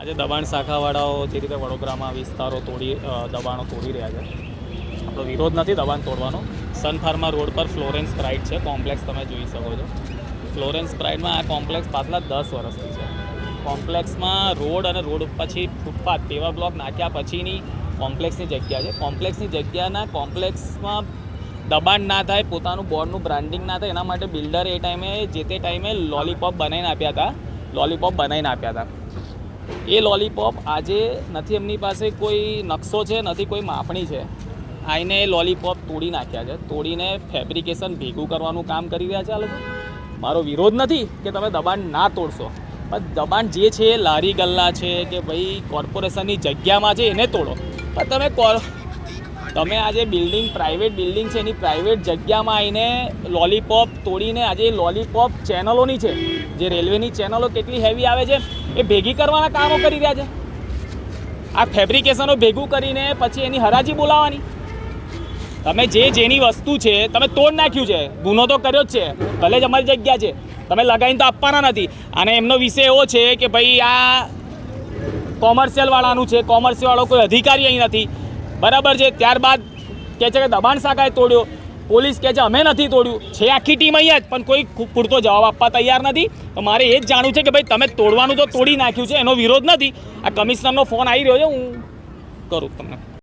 આજે દબાણ શાખાવાળાઓ જે રીતે વડોદરામાં વિસ્તારો તોડી દબાણો તોડી રહ્યા છે. આપણો વિરોધ નથી દબાણ તોડવાનો. સનફાર્મા રોડ પર ફ્લોરેન્સ પ્રાઇડ છે, કોમ્પ્લેક્સ તમે જોઈ શકો છો. ફ્લોરેન્સ પ્રાઇડમાં આ કોમ્પ્લેક્સ પાછલા દસ વર્ષથી છે. કોમ્પ્લેક્સમાં રોડ અને રોડ પછી ફૂટપાથ, તેવા બ્લોક નાખ્યા પછીની કોમ્પ્લેક્સની જગ્યા છે. કોમ્પ્લેક્સની જગ્યાના કોમ્પ્લેક્સમાં દબાણ ના થાય, પોતાનું બોર્ડનું બ્રાન્ડિંગ ના થાય, એના માટે બિલ્ડર એ ટાઈમે, જે તે ટાઈમે લોલીપોપ બનાવીને આપ્યા હતા લોલીપોપ બનાવીને આપ્યા હતા. એ લોલીપોપ આજે નથી એમની પાસે કોઈ નકશો છે, નથી કોઈ માપણી છે. આઈને એ લોલીપોપ તોડી નાખ્યા છે. તોડીને ફેબ્રિકેશન ભેગું કરવાનું કામ કરી રહ્યા છે આ લોકો. મારો વિરોધ નથી કે તમે દબાણ ના તોડશો. પણ દબાણ જે છે, લારી ગલ્લા છે કે ભાઈ કોર્પોરેશનની જગ્યામાં છે, એને તોડો. પણ તમે તમે આજે બિલ્ડિંગ પ્રાઇવેટ બિલ્ડિંગ છે, એની પ્રાઇવેટ જગ્યામાં આવીને લોલીપોપ તોડીને આજે લોલીપોપ ચેનલોની છે, જે રેલવેની ચેનલો કેટલી હેવી આવે છે, એ ભેગી કરવાના કામો કરી રહ્યા છે. આ ફેબ્રિકેશનો ભેગું કરીને પછી એની હરાજી બોલાવવાની. તમે જે જેની વસ્તુ છે, તમે તોડ નાખ્યું છે, ગુનો તો કર્યો જ છે, ભલે જ અમારી જગ્યા છે, તમે લગાવીને તો આપવાના નથી. અને એમનો વિષય એવો છે કે ભાઈ આ કોમર્શિયલવાળાનું છે કોમર્શિયલવાળો કોઈ અધિકારી અહીં નથી. બરાબર છે. ત્યારબાદ કહે છે કે દબાણ શાખાએ તોડ્યો. પોલીસ કહે છે, અમે નથી તોડ્યું. છે આખી ટીમ અહીંયા જ, પણ કોઈ પૂરતો જવાબ આપવા તૈયાર નથી. તો મારે એ જ જાણવું છે કે ભાઈ તમે તોડવાનું તો તોડી નાખ્યું છે, એનો વિરોધ નથી. આ કમિશનરનો ફોન આવી રહ્યો છે, હું કરું તમને.